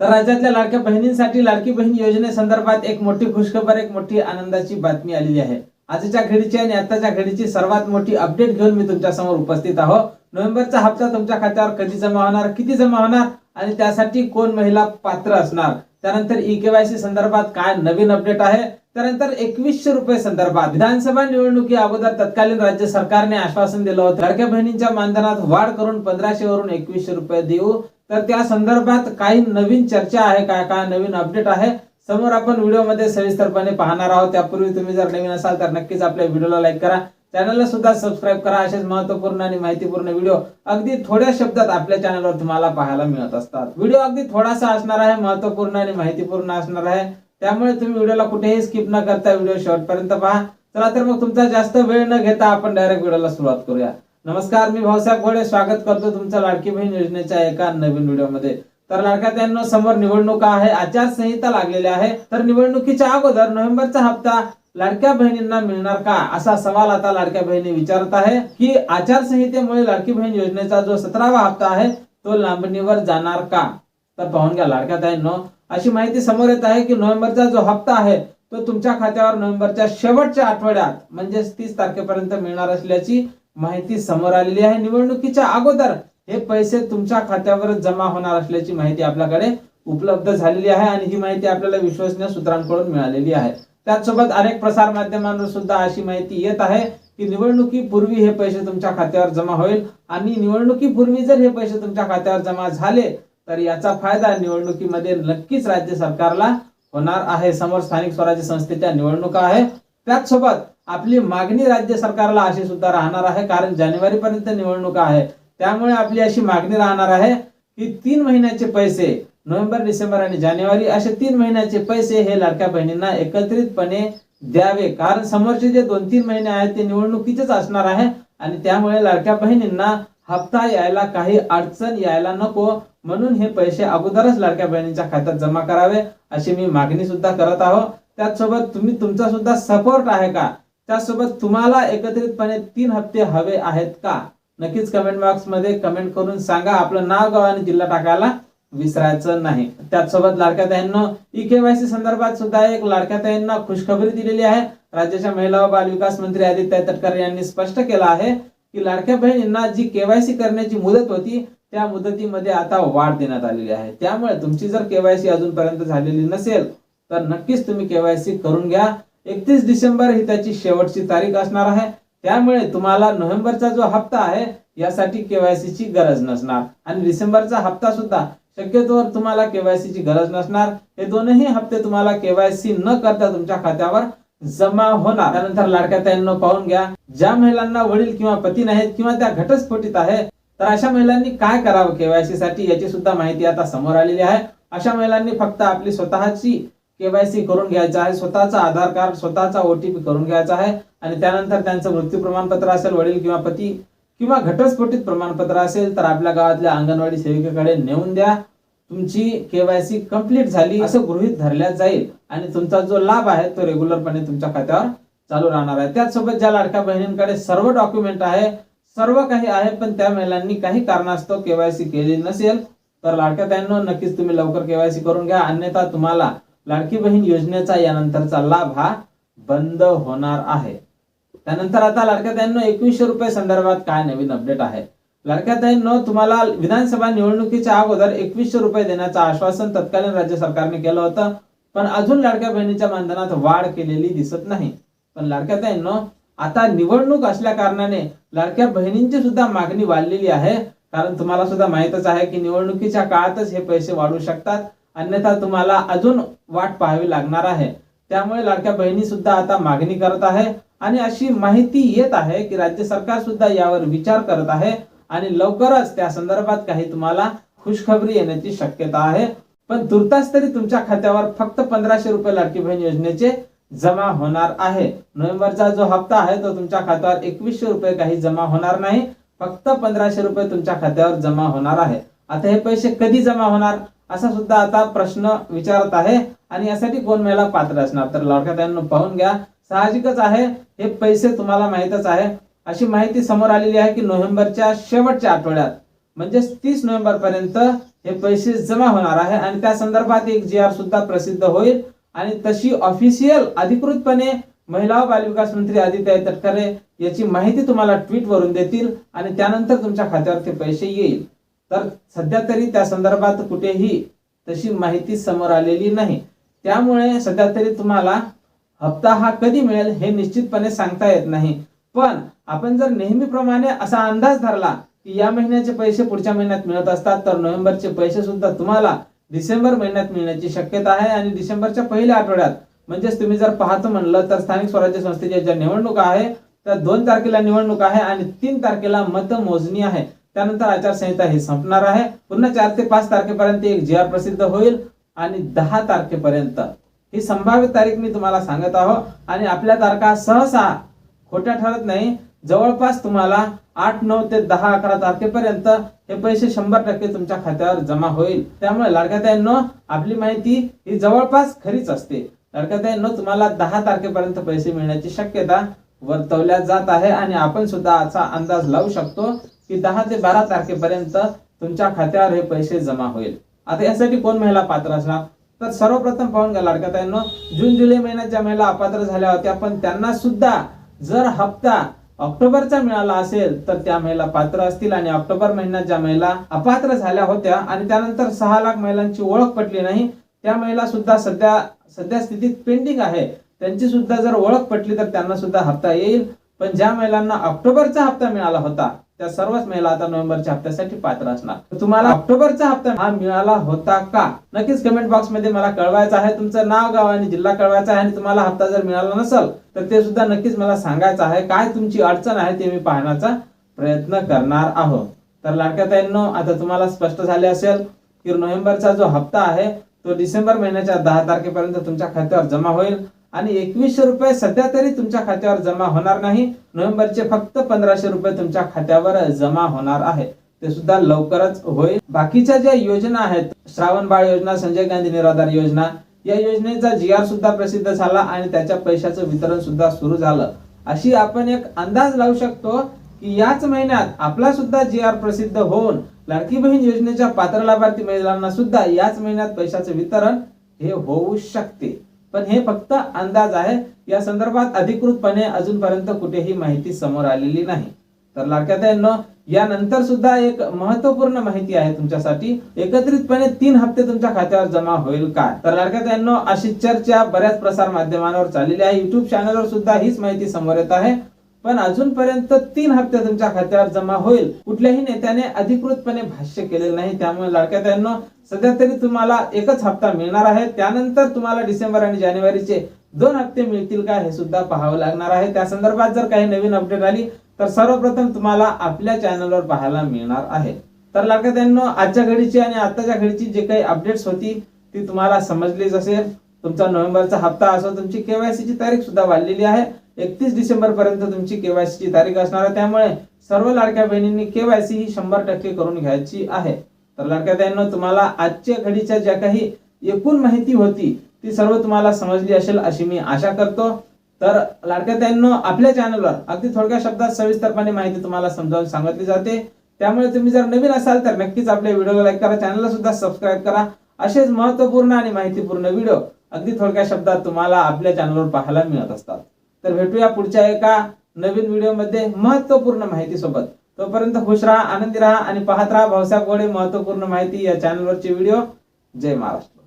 तर राज्यातल्या लाडक्या बहिणींसाठी लाडकी बहीण योजनेसंदर्भात एक मोठी खुशखबर एक मोठी आनंदाची बातमी आलेली आहे. आजच्या घडीची आणि आताच्या घडीची सर्वात मोठी अपडेट घेऊन मी तुमच्यासमोर उपस्थित आहो. नोव्हेंबरचा हप्ता तुमच्या खात्यावर कधी जमा होणार किती जमा होणार आणि त्यासाठी कोण महिला पात्र असणार? त्यानंतर ई केवायसी संदर्भात काय नवीन अपडेट आहे? त्यानंतर एकवीसशे रुपये संदर्भात विधानसभा निवडणुकी अगोदर तत्कालीन राज्य सरकारने आश्वासन दिलं होतं. लाडक्या बहिणींच्या मानधनात वाढ करून पंधराशे वरून एकवीसशे रुपये देऊ. तर त्या संदर्भात काही नवीन चर्चा आहे काय काय नवीन अपडेट आहे समोर आपण व्हिडिओमध्ये सविस्तरपणे पाहणार आहोत. त्यापूर्वी तुम्ही जर नवीन असाल तर नक्कीच आपल्या व्हिडिओला लाईक करा. चॅनलला सुद्धा सबस्क्राईब करा असेच महत्त्वपूर्ण आणि माहितीपूर्ण व्हिडिओ अगदी थोड्या शब्दात आपल्या चॅनलवर तुम्हाला पाहायला मिळत असतात. व्हिडिओ अगदी थोडासा असणार आहे महत्त्वपूर्ण आणि माहितीपूर्ण असणार आहे. त्यामुळे तुम्ही व्हिडिओला कुठेही स्किप न करता व्हिडिओ शेवटपर्यंत पहा. चला तर मग तुमचा जास्त वेळ न घेता आपण डायरेक्ट व्हिडिओला सुरुवात करूया. नमस्कार मी भाऊसाहेब घोडे. स्वागत करतो तुमचं लाडकी बहीण योजनेच्या एका नवीन व्हिडिओमध्ये. तर लाडक्या त्यांना समोर निवडणुका आहे आचारसंहिता लागलेली आहे. तर निवडणुकीच्या अगोदर नोव्हेंबरचा हप्ता लाडक्या बहिणींना मिळणार का? असा सवाल आता लाडक्या बहिणी विचारत आहे की आचारसंहितेमुळे लाडकी बहीण योजनेचा जो सतरावा हप्ता आहे तो लांबणीवर जाणार का? तर पाहून घ्या लाडक्या ताईंनो. अशी माहिती समोर येत आहे की नोव्हेंबरचा जो हप्ता आहे तो तुमच्या खात्यावर नोव्हेंबरच्या शेवटच्या आठवड्यात म्हणजेच तीस तारखेपर्यंत मिळणार असल्याची माहिती समोर आलेली आहे. निवडणुकीच्या अगोदर हे पैसे तुमच्या खात्यावर जमा होणार असल्याची माहिती आपल्याकडे उपलब्ध झालेली आहे आणि ही माहिती आपल्याला विश्वसनीय सूत्रांकडून मिळालेली आहे. त्याचसोबत अनेक प्रसार माध्यमांवर सुद्धा अशी माहिती येत आहे की निवडणुकीपूर्वी हे पैसे तुमच्या खात्यावर जमा होईल आणि निवडणुकीपूर्वी जर हे पैसे तुमच्या खात्यावर जमा झाले तर याचा फायदा निवडणुकीमध्ये नक्कीच राज्य सरकारला होणार आहे. समोर स्थानिक स्वराज्य संस्थेच्या निवडणुका आहे त्याचसोबत आपली मागणी राज्य सरकारला अशी सुद्धा राहणार आहे कारण जानेवारी पर्यंत निवडणुका आहे. त्यामुळे आपली अशी मागणी राहणार आहे की तीन महिन्याचे पैसे नोव्हेंबर डिसेंबर आणि जानेवारी असे तीन महिन्याचे पैसे हे लाडक्या बहिणींना एकत्रितपणे द्यावे. कारण समोरचे जे दोन तीन महिने आहेत ते निवडणुकीचेच असणार आहे आणि त्यामुळे लाडक्या बहिणींना हप्ता यायला काही अडचण यायला नको. म्हणून हे पैसे अगोदरच लाडक्या बहिणींच्या खात्यात जमा करावे अशी मी मागणी सुद्धा करत आहोत त्याचसोबत तुम्ही तुमचा सुद्धा सपोर्ट आहे का? त्यासोबत तुम्हाला एकत्रितपणे तीन हप्ते हवे आहेत का? नक्कीच कमेंट बॉक्समध्ये कमेंट करून सांगा. आपलं नाव गाव आणि जिल्हा टाकायला विसरायचं नाही. त्याचसोबत लाडक्या ताईंना ई केवायसी संदर्भात सुद्धा एक लाडक्या ताईंना खुशखबरी दिलेली आहे. राज्याच्या महिला व बाल विकास मंत्री आदित्य तटकरे यांनी स्पष्ट केलं आहे की लाडक्या बहिणींना जी केवायसी करण्याची मुदत होती त्या मुदतीमध्ये आता वाढ देण्यात आलेली आहे. त्यामुळे तुमची जर केवायसी अजूनपर्यंत झालेली नसेल तर नक्कीच तुम्ही केवायसी करून घ्या. एकतीस डिसेंबर ही त्याची शेवटची तारीख असणार आहे. त्यामुळे तुम्हाला नोव्हेंबरचा जो हप्ता आहे यासाठी केवायसी ची गरज नसणार. आणि डिसेंबरचा हप्ता सुद्धा शक्यतोवर तुम्हाला केवायसी ची गरज नसणार. हे दोनही हप्ते तुम्हाला केवायसी न करता तुमच्या खात्यावर जमा होणार. त्यानंतर लाडक्या ताईंना पाहून घ्या. ज्या महिलांना वडील किंवा पती नाहीत किंवा त्या घटस्फोटीत आहे तर अशा महिलांनी काय करावं केवायसी साठी याची सुद्धा माहिती आता समोर आलेली आहे. अशा महिलांनी फक्त आपली स्वतःची केवायसी करून घ्यायचं आहे. स्वतःचा आधार कार्ड स्वतःचा ओटीपी करून घ्यायचा आहे. आणि त्यानंतर त्यांचं मृत्यू प्रमाणपत्र असेल वडील किंवा पती किंवा घटस्फोटित प्रमाणपत्र असेल तर आपल्या गावातल्या अंगणवाडी सेविकेकडे नेऊन द्या. तुमची केवायसी कंप्लीट झाली असं गृहित धरल्या जाईल. आणि तुमचा जो लाभ आहे तो रेग्युलरपणे तुमच्या खात्यावर चालू राहणार आहे. त्याचसोबत ज्या लाडक्या बहिणींकडे सर्व डॉक्युमेंट आहे सर्व काही आहे पण त्या महिलांनी काही कारणास्तव केवायसी केली नसेल तर लाडक्या त्यांना नक्कीच तुम्ही लवकर केवायसी करून घ्या. अन्यथा तुम्हाला लाडकी बहीण योजनेचा यानंतरचा लाभ हा बंद होणार आहे. त्यानंतर आता लाडक्या ताईंनो एकवीसशे रुपये संदर्भात काय नवीन अपडेट आहे? लाडक्या ताईंनो तुम्हाला विधानसभा निवडणुकीच्या अगोदर एकवीसशे रुपये देण्याचं आश्वासन तत्कालीन राज्य सरकारने केलं होतं. पण अजून लाडक्या बहिणीच्या मानधनात वाढ केलेली दिसत नाही. पण लाडक्या ताईंनो आता निवडणूक असल्या कारणाने लाडक्या बहिणींची सुद्धा मागणी वाढलेली आहे. कारण तुम्हाला सुद्धा माहितच आहे की निवडणुकीच्या काळातच हे पैसे वाढू शकतात. अन्यथा तुम्हाला अजून वाट पाहावी लागणार आहे. त्यामुळे लाडक्या बहिणी सुद्धा आता मागणी करत आहे आणि अशी माहिती येत आहे की राज्य सरकार सुद्धा यावर विचार करत आहे आणि लवकरच त्या संदर्भात काही तुम्हाला खुशखबरी येण्याची शक्यता आहे. पण तुर्तास तरी तुमच्या खात्यावर फक्त पंधराशे रुपये लाडकी बहीण योजनेचे जमा होणार आहे. नोव्हेंबरचा जो हप्ता आहे तो तुमच्या खात्यावर एकवीसशे रुपये काही जमा होणार नाही. फक्त पंधराशे रुपये तुमच्या खात्यावर जमा होणार आहे. आता हे पैसे कधी जमा होणार? असा सुद्धा आता प्रश्न विचारत आहे. आणि यासाठी कोण महिला पात्र असणार? तर लाडक्या त्यांना पाहून घ्या. साहजिकच आहे. हे पैसे तुम्हाला माहीतच आहे. अशी माहिती समोर आलेली आहे की नोव्हेंबरच्या शेवटच्या आठवड्यात म्हणजेच तीस नोव्हेंबर पर्यंत हे पैसे जमा होणार आहे. आणि त्या संदर्भात एक जी आर सुद्धा प्रसिद्ध होईल. आणि तशी ऑफिशियल अधिकृतपणे महिला व बालविकास मंत्री आदित्य तटकरे याची माहिती तुम्हाला ट्विटवरून देतील. आणि त्यानंतर तुमच्या खात्यावर ते पैसे येईल. तर सध्या तरी त्या संदर्भात कुठेही तशी माहिती समोर आलेली नाही. त्यामुळे सध्या तरी तुम्हाला हप्ता हा कधी मिळेल हे निश्चितपणे सांगता येत नाही. पण आपण जर नेहमीप्रमाणे असा अंदाज धरला की या महिन्याचे पैसे पुढच्या महिन्यात मिळत असतात तर नोव्हेंबरचे पैसे सुद्धा तुम्हाला डिसेंबर महिन्यात मिळण्याची शक्यता आहे आणि डिसेंबरच्या पहिल्या आठवड्यात म्हणजेच तुम्ही जर पाहतो म्हणलं तर स्थानिक स्वराज्य संस्थेच्या ज्या निवडणुका आहे त्या दोन तारखेला निवडणूक आहे आणि तीन तारखेला मतमोजणी आहे. त्यानंतर आचारसंहिता हे संपणार आहे. पुन्हा चार ते पाच तारखेपर्यंत एक जी आर प्रसिद्ध होईल आणि दहा तारखेपर्यंत. ही संभाव्य तारीख मी तुम्हाला सांगत आहो. आणि आपल्या तारखा सहसा खोट्या ठरत नाही. जवळपास तुम्हाला आठ नऊ ते दहा अकरा तारखेपर्यंत हे पैसे शंभर टक्के तुमच्या खात्यावर जमा होईल. त्यामुळे लाडक्याताईंनो आपली माहिती ही जवळपास खरीच असते. लाडक्याताईंनो तुम्हाला दहा तारखेपर्यंत पैसे मिळण्याची शक्यता वर्तवल्या जात आहे आणि आपण सुद्धा असा अंदाज लावू शकतो. की दहा ते बारा तारखेपर्यंत तुमच्या खात्यावर हे पैसे जमा होईल. आता यासाठी कोण महिला पात्र असणार? तर सर्वप्रथम पाहून घ्या लाडक्या जून जुलै महिन्यात ज्या महिला अपात्र झाल्या होत्या पण त्यांना सुद्धा जर हप्ता ऑक्टोबरचा मिळाला असेल तर त्या महिला पात्र असतील आणि ऑक्टोबर महिन्यात ज्या महिला अपात्र झाल्या होत्या आणि त्यानंतर सहा लाख महिलांची ओळख पटली नाही त्या महिला सुद्धा सध्या सध्या स्थितीत पेंडिंग आहे. त्यांची सुद्धा जर ओळख पटली तर त्यांना सुद्धा हप्ता येईल. पण ज्या महिलांना ऑक्टोबरचा हप्ता मिळाला होता त्या सर्वच महिला आता नोव्हेंबरच्या हप्त्यासाठी पात्र असणार. तर तुम्हाला ऑक्टोबरचा हप्ता हा मिळाला होता का? नक्कीच कमेंट बॉक्समध्ये मला कळवायचं आहे. तुमचं नाव गाव आणि जिल्हा कळवायचा आहे आणि तुम्हाला हप्ता जर मिळाला नसेल तर ते सुद्धा नक्कीच मला सांगायचं आहे. काय तुमची अडचण आहे ते मी पाहण्याचा प्रयत्न करणार आहोत. तर लाडक्या ताईंनो आता तुम्हाला स्पष्ट झाले असेल की नोव्हेंबरचा जो हप्ता आहे तो डिसेंबर महिन्याच्या दहा तारखेपर्यंत तुमच्या खात्यावर जमा होईल. आणि एकवीसशे रुपये सध्या तरी तुमच्या खात्यावर जमा होणार नाही. नोव्हेंबरचे फक्त पंधराशे रुपये तुमच्या खात्यावर जमा होणार आहे ते सुद्धा लवकरच होईल. बाकीच्या ज्या योजना आहेत श्रावण बाळ योजना संजय गांधी निराधार योजना या योजनेचा जी आर सुद्धा प्रसिद्ध झाला आणि त्याच्या पैशाचं वितरण सुद्धा सुरू झालं. अशी आपण एक अंदाज लावू शकतो की याच महिन्यात आपला सुद्धा जी आर प्रसिद्ध होऊन लाडकी बहीण योजनेच्या पात्र लाभार्थी महिलांना सुद्धा याच महिन्यात पैशाचं वितरण हे होऊ शकते. पण हे फक्त अंदाज आहे. या संदर्भात अधिकृतपणे अजूनपर्यंत कुठेही माहिती समोर आलेली नाही. तर लाडक्या यानंतर सुद्धा एक महत्त्वपूर्ण माहिती आहे तुमच्यासाठी. एकत्रितपणे तीन हप्ते तुमच्या खात्यावर जमा होईल काय तर लाडक्या अशी चर्चा बऱ्याच प्रसार माध्यमांवर चाललेली आहे. युट्यूब चॅनलवर सुद्धा हीच माहिती समोर येत आहे. पण अजूनपर्यंत तीन हप्ते तुमच्या खात्यावर जमा होईल. कुठल्याही नेत्याने अधिकृतपणे भाष्य केलेलं नाही. त्यामुळे लाडक्या सध्या तरी तुम्हाला एकच हप्ता मिळणार आहे. त्यानंतर तुम्हाला डिसेंबर आणि जानेवारीचे दोन हप्ते मिळतील का हे सुद्धा पाहावं लागणार आहे. त्या संदर्भात जर काही नवीन अपडेट आली तर सर्वप्रथम तुम्हाला आपल्या चॅनलवर पाहायला मिळणार आहे. तर लाडक्या त्यांना आजच्या घडीची आणि आताच्या घडीची जे काही अपडेट्स होती ती तुम्हाला समजलीच असेल. तुमचा नोव्हेंबरचा हप्ता असो तुमची केवायसी ची तारीख सुद्धा वाढलेली आहे. एकतीस डिसेंबर पर्यंत तुमची केवायसी ची तारीख असणार आहे. त्यामुळे सर्व लाडक्या बहिणींनी केवायसी ही शंभर टक्के करून घ्यायची आहे. तर लाडक्या तुम्हाला आजच्या घडीच्या ज्या काही एकूण माहिती होती ती सर्व तुम्हाला समजली असेल अशी मी आशा करतो. तर लाडक्या आपल्या चॅनलवर अगदी थोडक्या शब्दात सविस्तरपणे माहिती तुम्हाला समजावून सांगितली जाते. त्यामुळे तुम्ही जर नवीन असाल तर नक्कीच आपल्या व्हिडिओला लाईक करा चॅनलला सुद्धा सबस्क्राईब करा. असेच महत्त्वपूर्ण आणि माहितीपूर्ण व्हिडिओ अगदी थोडक्या शब्दात तुम्हाला आपल्या चॅनलवर पाहायला मिळत असतात. तर भेटूया पुढच्या एका नवीन व्हिडिओमध्ये महत्त्वपूर्ण माहिती सोबत तोपर्यंत खुश राहा आनंदी राहा आणि पाहत राहा भाऊसाहेब गोडे महत्त्वपूर्ण माहिती या चॅनलवरचे व्हिडिओ जय महाराष्ट्र.